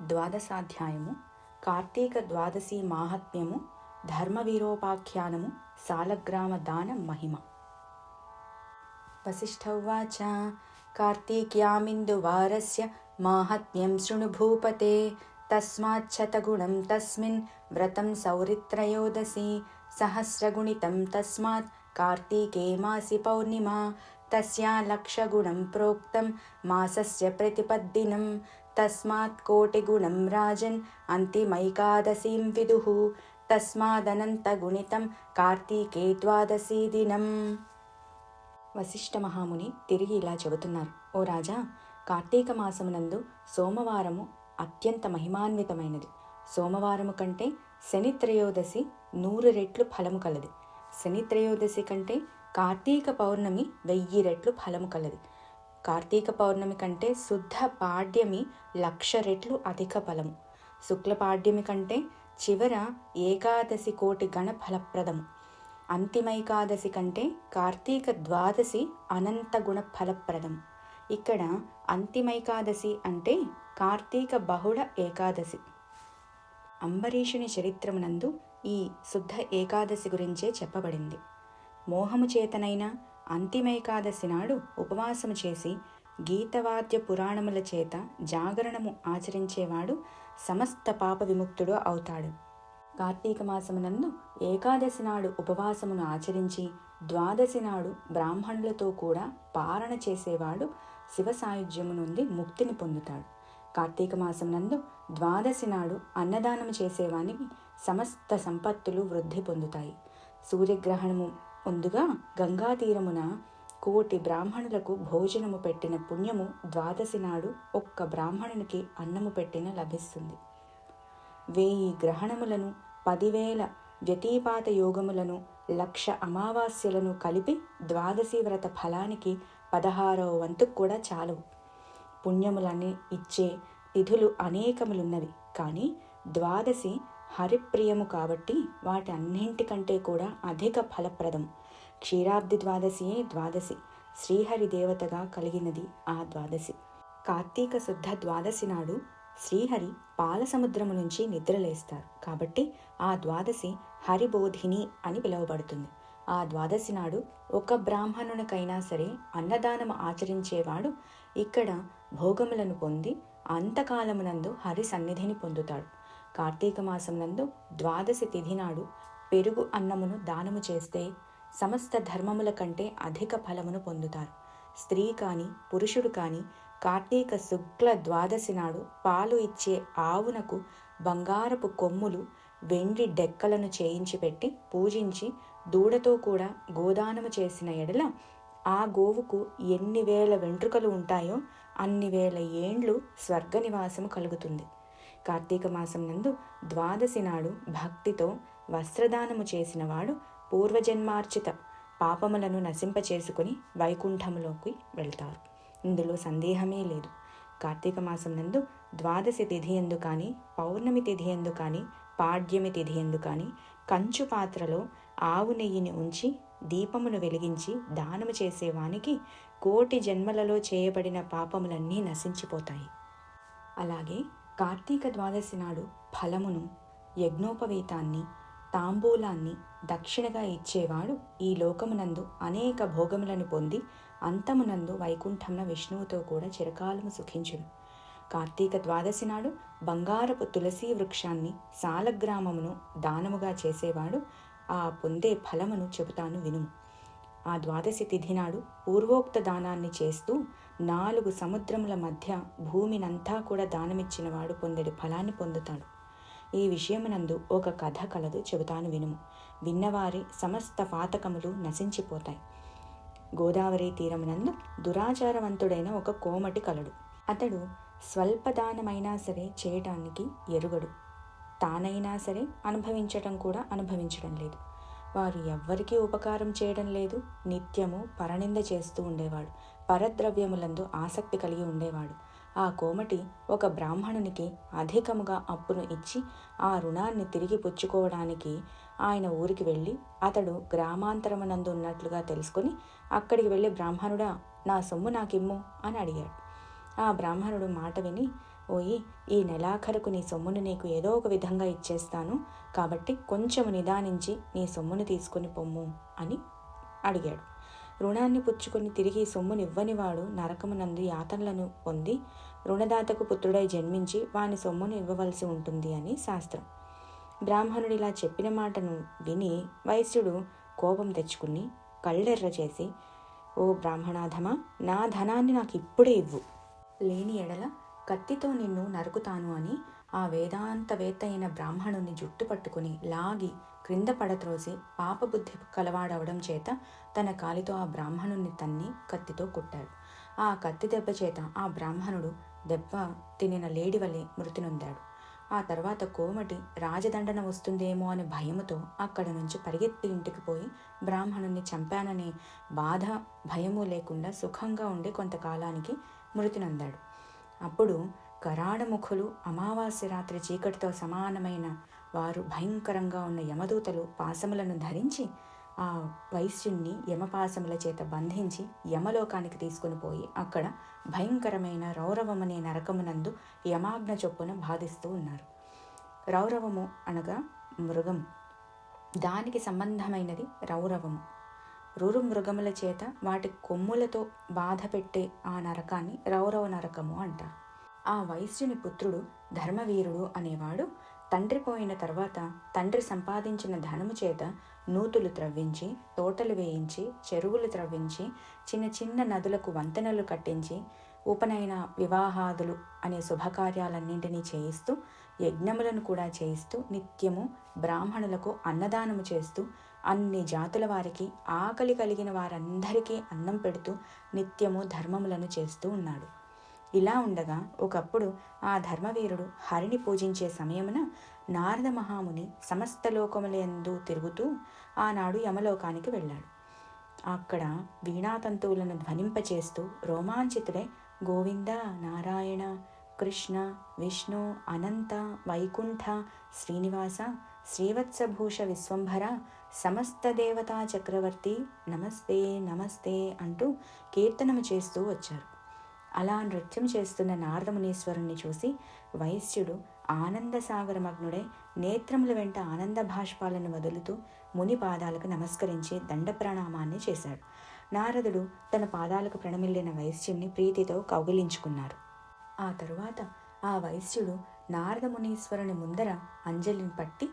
ద్వాదశాధ్యాయము కార్తీక ద్వాదశి మాహాత్మ్యము ధర్మవీరోపాఖ్యానము సాలగ్రామ దాన మహిమ. వసిష్ఠ ఉవాచ కార్తీక్యామిందువారస్య మాహాత్మ్యం శృణు భూపతే తస్మాచ్చతగుణం తస్మిన్ వ్రతం సౌరిత్రయోదసి సహస్రగుణితం తస్మాత్ కార్తీకే మాసి పౌర్ణిమ తస్యా లక్షగుణం ప్రోక్తం మాసస్య ప్రతిపద్దినం తస్మాత్ కోటిగుణం రాజన్ అంతిమైకాదశీం విదు. తస్మాదనంత గుణితం కార్తీకే ద్వాదశీ దినం. వశిష్ఠ మహాముని తిరిగి ఇలా చెబుతున్నారు. ఓ రాజా కార్తీక మాసమునందు సోమవారము అత్యంత మహిమాన్వితమైనది. సోమవారము కంటే శని త్రయోదశి నూరు రెట్లు ఫలము కలది. శని త్రయోదశి కంటే కార్తీక పౌర్ణమి వెయ్యి రెట్లు ఫలము కలది. కార్తీక పౌర్ణమి కంటే శుద్ధ పాడ్యమి లక్ష రెట్లు అధిక ఫలము. శుక్ల పాడ్యమి కంటే చివర ఏకాదశి కోటి గణ ఫలప్రదము. అంతిమైకాదశి కంటే కార్తీక ద్వాదశి అనంత గుణ ఫలప్రదం ఇక్కడ అంతిమైకాదశి అంటే కార్తీక బహుళ ఏకాదశి. అంబరీషుని చరిత్రమునందు ఈ శుద్ధ ఏకాదశి గురించే చెప్పబడింది. మోహము చేతనైన అంతిమైకాదశి నాడు ఉపవాసము చేసి గీతవాద్య పురాణముల చేత జాగరణము ఆచరించేవాడు సమస్త పాప విముక్తుడు అవుతాడు. కార్తీక మాసమునందు ఏకాదశి నాడు ఉపవాసమును ఆచరించి ద్వాదశి నాడు బ్రాహ్మణులతో కూడా పారణ చేసేవాడు శివ సాయుధ్యము నుండి ముక్తిని పొందుతాడు. కార్తీక మాసమునందు నందు ద్వాదశి నాడు అన్నదానము చేసేవానికి సమస్త సంపత్తులు వృద్ధి పొందుతాయి. సూర్యగ్రహణము ముందుగా గంగా తీరమున కోటి బ్రాహ్మణులకు భోజనము పెట్టిన పుణ్యము ద్వాదశి నాడు ఒక్క బ్రాహ్మణునికి అన్నము పెట్టిన లభిస్తుంది. వెయ్యి గ్రహణములను పదివేల వ్యతీపాత యోగములను లక్ష అమావాస్యలను కలిపి ద్వాదశి వ్రత ఫలానికి పదహారవ వంతుకు కూడా చాలవు. పుణ్యములన్నీ ఇచ్చే తిథులు అనేకములున్నవి. కానీ ద్వాదశి హరిప్రియము కాబట్టి వాటి అన్నింటికంటే కూడా అధిక ఫలప్రదం. క్షీరాబ్ది ద్వాదశియే ద్వాదశి. శ్రీహరి దేవతగా కలిగినది ఆ ద్వాదశి. కార్తీక శుద్ధ ద్వాదశి నాడు శ్రీహరి పాలసముద్రము నుంచి నిద్రలేస్తారు. కాబట్టి ఆ ద్వాదశి హరిబోధిని అని పిలువబడుతుంది. ఆ ద్వాదశి నాడు ఒక బ్రాహ్మణునికైనా సరే అన్నదానం ఆచరించేవాడు ఇక్కడ భోగములను పొంది అంతకాలమునందు హరి సన్నిధిని పొందుతాడు. కార్తీక మాసం నందు ద్వాదశి తిథి నాడు పెరుగు అన్నమును దానము చేస్తే సమస్త ధర్మముల కంటే అధిక ఫలమును పొందుతారు. స్త్రీ కాని పురుషుడు కాని కార్తీక శుక్ల ద్వాదశి నాడు పాలు ఇచ్చే ఆవునకు బంగారపు కొమ్ములు వెండి డెక్కలను చేయించి పెట్టి పూజించి దూడతో కూడా గోదానము చేసిన ఎడల ఆ గోవుకు ఎన్ని వేల వెంట్రుకలు ఉంటాయో అన్ని వేల ఏండ్లు స్వర్గ నివాసము కలుగుతుంది. కార్తీక మాసం నందు ద్వాదశి నాడు భక్తితో వస్త్రదానము చేసినవాడు పూర్వజన్మార్చిత పాపములను నశింపచేసుకుని వైకుంఠములోకి వెళ్తారు. ఇందులో సందేహమే లేదు. కార్తీక మాసం నందు ద్వాదశి తిథి ఎందు కానీ పౌర్ణమి తిథి ఎందు కానీ పాడ్యమి తిథి ఎందు కానీ కంచు పాత్రలో ఆవు నెయ్యిని ఉంచి దీపమును వెలిగించి దానము చేసేవానికి కోటి జన్మలలో చేయబడిన పాపములన్నీ నశించిపోతాయి. అలాగే కార్తీక ద్వాదశి నాడు ఫలమును యజ్ఞోపవేతాన్ని తాంబూలాన్ని దక్షిణగా ఇచ్చేవాడు ఈ లోకమునందు అనేక భోగములను పొంది అంతమునందు వైకుంఠమున విష్ణువుతో కూడా చిరకాలము సుఖించును. కార్తీక ద్వాదశి నాడు బంగారపు తులసీ వృక్షాన్ని సాలగ్రామమును దానముగా చేసేవాడు ఆ పొందే ఫలమును చెబుతాను వినుము. ఆ ద్వాదశి తిథి నాడు పూర్వోక్త దానాన్ని చేస్తూ నాలుగు సముద్రముల మధ్య భూమినంతా కూడా దానమిచ్చిన వాడు పొందెడు ఫలాన్ని పొందుతాడు. ఈ విషయమునందు ఒక కథ కలదు చెబుతాను వినుము విన్నవారి సమస్త పాతకములు నశించిపోతాయి. గోదావరి తీరమునందు దురాచారవంతుడైన ఒక కోమటి కలడు. అతడు స్వల్పదానమైనా సరే చేయటానికి ఎరుగడు. తానైనా సరే అనుభవించటం కూడా అనుభవించడం లేదు. వారు ఎవ్వరికీ ఉపకారం చేయడం లేదు. నిత్యము పరనింద చేస్తూ ఉండేవాడు. పరద్రవ్యములందు ఆసక్తి కలిగి ఉండేవాడు. ఆ కోమటి ఒక బ్రాహ్మణునికి అధికముగా అప్పును ఇచ్చి ఆ రుణాన్ని తిరిగి పుచ్చుకోవడానికి ఆయన ఊరికి వెళ్ళి అతడు గ్రామాంతరమునందు ఉన్నట్లుగా తెలుసుకొని అక్కడికి వెళ్ళి బ్రాహ్మణుడా నా సొమ్ము నాకిమ్ము అని అడిగాడు. ఆ బ్రాహ్మణుడు మాట విని ఓయి ఈ నెలాఖరుకు నీ సొమ్మును నీకు ఏదో ఒక విధంగా ఇచ్చేస్తాను కాబట్టి కొంచెము నిదానించి నీ సొమ్మును తీసుకుని పొమ్ము అని అడిగాడు. రుణాన్ని పుచ్చుకొని తిరిగి సొమ్మునివ్వనివాడు నరకమునందు యాతనలను పొంది రుణదాతకు పుత్రుడై జన్మించి వాని సొమ్మును ఇవ్వవలసి ఉంటుంది అని శాస్త్రం. బ్రాహ్మణుడు ఇలా చెప్పిన మాటను విని వైశ్యుడు కోపం తెచ్చుకుని కళ్ళెర్ర చేసి ఓ బ్రాహ్మణాధమా నా ధనాన్ని నాకు ఇప్పుడే ఇవ్వు. లేని ఎడల కత్తితో నిన్ను నరుకుతాను అని ఆ వేదాంతవేత్త అయిన బ్రాహ్మణుని జుట్టు పట్టుకుని లాగి క్రింద పడత్రోసి పాపబుద్ధి కలవాడవడం చేత తన కాలితో ఆ బ్రాహ్మణుని తన్ని కత్తితో కొట్టాడు. ఆ కత్తి దెబ్బ చేత ఆ బ్రాహ్మణుడు దెబ్బ తినిన లేడి వలె మృతి నొందాడు. ఆ తర్వాత కోమటి రాజదండన వస్తుందేమో అనే భయముతో అక్కడ నుంచి పరిగెత్తి ఇంటికి పోయి బ్రాహ్మణుని చంపాననే బాధ భయము లేకుండా సుఖంగా ఉండి కొంతకాలానికి మృతి నొందాడు. అప్పుడు కరాడముఖులు అమావాస్య రాత్రి చీకటితో సమానమైన వారు భయంకరంగా ఉన్న యమదూతలు పాసములను ధరించి ఆ వైశ్యుణ్ణి యమపాసముల చేత బంధించి యమలోకానికి తీసుకుని పోయి అక్కడ భయంకరమైన రౌరవమనే నరకమునందు యమాగ్న చొప్పున బాధిస్తూ ఉన్నారు. రౌరవము అనగా మృగం. దానికి సంబంధమైనది రౌరవము. రురు మృగముల చేత వాటి కొమ్ములతో బాధ పెట్టే ఆ నరకాన్ని రౌరవ నరకము అంటారు. ఆ వైశ్యుని పుత్రుడు ధర్మవీరుడు అనేవాడు తండ్రి పోయిన తర్వాత తండ్రి సంపాదించిన ధనము చేత నూతులు త్రవ్వించి తోటలు వేయించి చెరువులు త్రవ్వించి చిన్న చిన్న నదులకు వంతెనలు కట్టించి ఉపనయన వివాహాదులు అనే శుభకార్యాలన్నింటినీ చేయిస్తూ యజ్ఞములను కూడా చేయిస్తూ నిత్యము బ్రాహ్మణులకు అన్నదానము చేస్తూ అన్ని జాతుల వారికి ఆకలి కలిగిన వారందరికీ అన్నం పెడుతూ నిత్యము ధర్మములను చేస్తూ ఉన్నాడు. ఇలా ఉండగా ఒకప్పుడు ఆ ధర్మవీరుడు హరిని పూజించే సమయమున నారద మహాముని సమస్త లోకములందు తిరుగుతూ ఆనాడు యమలోకానికి వెళ్ళాడు. అక్కడ వీణాతంతువులను ధ్వనింపచేస్తూ రోమాంచితుడై గోవింద నారాయణ కృష్ణ విష్ణు అనంత వైకుంఠ శ్రీనివాస శ్రీవత్సభూష విశ్వంభర సమస్త దేవతా చక్రవర్తి నమస్తే నమస్తే అంటూ కీర్తనము చేస్తూ వచ్చారు. అలా నృత్యం చేస్తున్న నారదమునీశ్వరుణ్ణి చూసి వైశ్యుడు ఆనందసాగరమగ్నుడై నేత్రముల వెంట ఆనంద భాష్పాలను వదులుతూ ముని పాదాలకు నమస్కరించి దండ ప్రణామాన్ని చేశాడు. నారదుడు తన పాదాలకు ప్రణమిల్లిన వైశ్యుణ్ణి ప్రీతితో కౌగిలించుకున్నారు. ఆ తరువాత ఆ వైశ్యుడు నారదమునీశ్వరుని ముందర అంజలిని పట్టి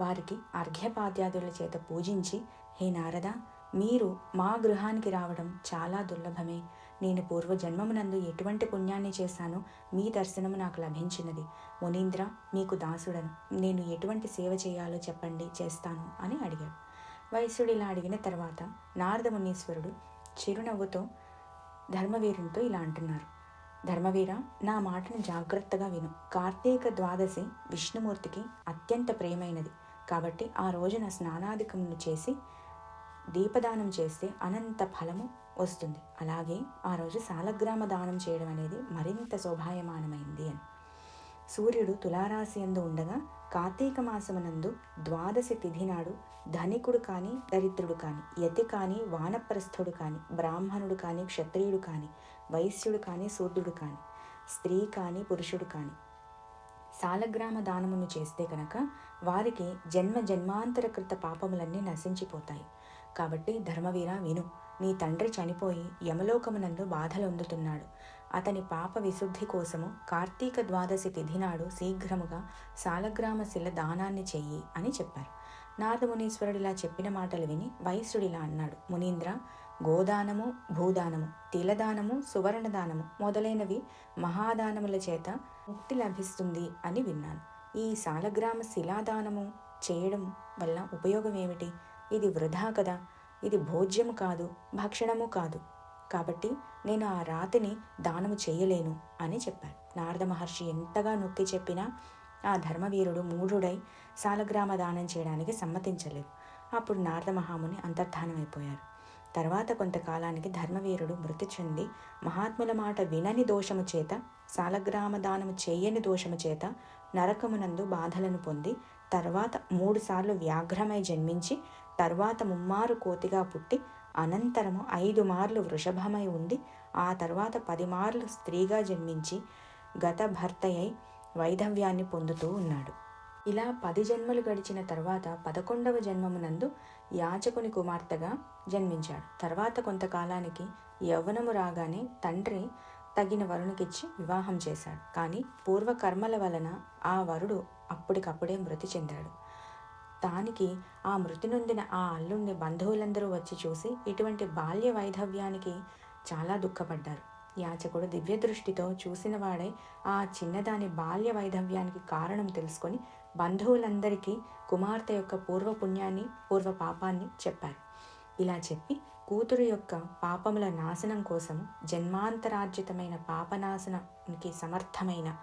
వారికి అర్ఘ్యపాద్యాదుల చేత పూజించి హే నారద మీరు మా గృహానికి రావడం చాలా దుర్లభమే. నేను పూర్వజన్మమునందు ఎటువంటి పుణ్యాన్ని చేశానో మీ దర్శనము నాకు లభించినది. మునీంద్ర మీకు దాసుడను. నేను ఎటువంటి సేవ చేయాలో చెప్పండి చేస్తాను అని అడిగాడు. వైశ్యుడు ఇలా అడిగిన తర్వాత నారద మునీశ్వరుడు చిరునవ్వుతో ధర్మవీరునితో ఇలా అంటున్నారు. ధర్మవీర నా మాటను జాగ్రత్తగా విను. కార్తీక ద్వాదశి విష్ణుమూర్తికి అత్యంత ప్రేమైనది కాబట్టి ఆ రోజున స్నానాధికమును చేసి దీపదానం చేస్తే అనంత ఫలము వస్తుంది. అలాగే ఆ రోజు సాలగ్రామ దానం చేయడం అనేది మరింత శోభాయమానమైంది అని. సూర్యుడు తులారాశి ఎందు ఉండగా కార్తీక మాసమునందు ద్వాదశి తిథి నాడు ధనికుడు కానీ దరిద్రుడు కానీ యతి కానీ వానప్రస్థుడు కానీ బ్రాహ్మణుడు కానీ క్షత్రియుడు కానీ వైశ్యుడు కానీ శూద్రుడు కానీ స్త్రీ కానీ పురుషుడు కానీ సాలగ్రామ దానమును చేస్తే కనుక వారికి జన్మ జన్మాంతర కృత పాపములన్నీ నశించిపోతాయి. కాబట్టి ధర్మవీర విను. నీ తండ్రి చనిపోయి యమలోకమునందు బాధలొందుతున్నాడు అతని పాప విశుద్ధి కోసము కార్తీక ద్వాదశి తిథి నాడు శీఘ్రముగా సాలగ్రామ శిల దానాన్ని చెయ్యి అని చెప్పారు. నారదమునీశ్వరుడిలా చెప్పిన మాటలు విని వైశ్యుడిలా అన్నాడు. మునీంద్ర గోదానము భూదానము తిలదానము సువర్ణదానము మొదలైనవి మహాదానముల చేత ముక్తి లభిస్తుంది అని విన్నాను. ఈ సాలగ్రామ శిలాదానము చేయడం వల్ల ఉపయోగం ఏమిటి ఇది వృధా కదా. ఇది భోజ్యము కాదు భక్షణము కాదు. కాబట్టి నేను ఆ రాతిని దానము చేయలేను అని చెప్పాడు. నారద మహర్షి ఎంతగా నొక్కి చెప్పినా ఆ ధర్మవీరుడు మూఢుడై సాలగ్రామ దానం చేయడానికి సమ్మతించలేదు. అప్పుడు నారద మహాముని అంతర్ధానమైపోయారు. తర్వాత కొంతకాలానికి ధర్మవీరుడు మృతి చెంది మహాత్ముల మాట వినని దోషము చేత సాలగ్రామ దానము చేయని దోషము చేత నరకమునందు బాధలను పొంది తర్వాత మూడుసార్లు వ్యాఘ్రమై జన్మించి తర్వాత ముమ్మారు కోతిగా పుట్టి అనంతరము ఐదు మార్లు వృషభమై ఉండి ఆ తర్వాత పది మార్లు స్త్రీగా జన్మించి గత భర్తయై వైధవ్యాన్ని పొందుతూ ఉన్నాడు. ఇలా పది జన్మలు గడిచిన తర్వాత పదకొండవ జన్మమునందు యాచకుని కుమార్తెగా జన్మించాడు. తర్వాత కొంతకాలానికి యవ్వనము రాగానే తండ్రి తగిన వరునికిచ్చి వివాహం చేశాడు. కానీ పూర్వకర్మల వలన ఆ వరుడు అప్పటికప్పుడే మృతి చెందాడు. దానికి ఆ మృతి నొందిన ఆ అల్లుణ్ణి బంధువులందరూ వచ్చి చూసి ఇటువంటి బాల్య వైధవ్యానికి చాలా దుఃఖపడ్డారు. యాచకుడు దివ్య దృష్టితో చూసిన వాడే ఆ చిన్నదాని బాల్య వైధవ్యానికి కారణం తెలుసుకొని బంధువులందరికీ కుమార్తె యొక్క పూర్వపుణ్యాన్ని పూర్వ పాపాన్ని చెప్పారు. ఇలా చెప్పి కూతురు యొక్క పాపముల నాశనం కోసం జన్మాంతరార్జితమైన పాపనాశనానికి సమర్థమైన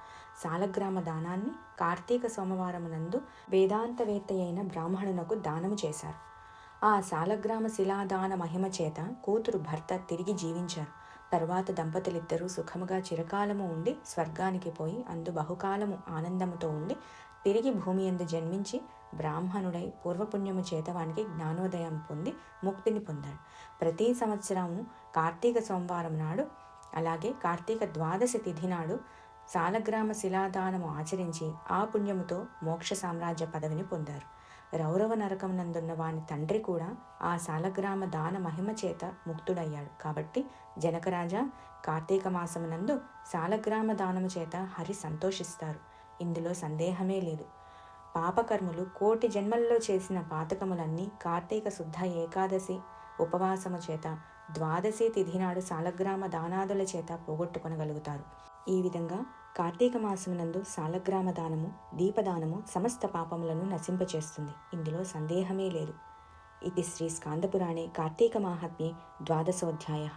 సాలగ్రామ దానాన్ని కార్తీక సోమవారమునందు వేదాంతవేత్త అయిన బ్రాహ్మణునకు దానము చేశారు. ఆ సాలగ్రామ శిలాదాన మహిమ చేత కూతురు భర్త తిరిగి జీవించారు. తర్వాత దంపతులిద్దరూ సుఖముగా చిరకాలము ఉండి స్వర్గానికి పోయి అందు బహుకాలము ఆనందముతో ఉండి తిరిగి భూమి ఎందు జన్మించి బ్రాహ్మణుడై పూర్వపుణ్యము చేత వానికి జ్ఞానోదయం పొంది ముక్తిని పొందాడు. ప్రతి సంవత్సరము కార్తీక సోమవారం నాడు అలాగే కార్తీక ద్వాదశి తిథి నాడు సాలగ్రామ శిలాదానము ఆచరించి ఆ పుణ్యముతో మోక్ష సామ్రాజ్య పదవిని పొందారు. రౌరవ నరకం నందున్న వాని తండ్రి కూడా ఆ సాలగ్రామ దాన మహిమ చేత ముక్తుడయ్యాడు. కాబట్టి జనకరాజా కార్తీక మాసమునందు సాలగ్రామ దానము చేత హరి సంతోషిస్తారు. ఇందులో సందేహమే లేదు. పాపకర్ములు కోటి జన్మల్లో చేసిన పాతకములన్నీ కార్తీక శుద్ధ ఏకాదశి ఉపవాసము చేత ద్వాదశి తిథి నాడు సాలగ్రామ దానాదుల చేత పోగొట్టుకొనగలుగుతారు. ఈ విధంగా కార్తీక మాసమునందు సాలగ్రామ దానము దీపదానము సమస్త పాపములను నశింపచేస్తుంది. ఇందులో సందేహమే లేదు. ఇది శ్రీ స్కాందపురాణే కార్తీక మాహాత్మ్యే ద్వాదశోధ్యాయ.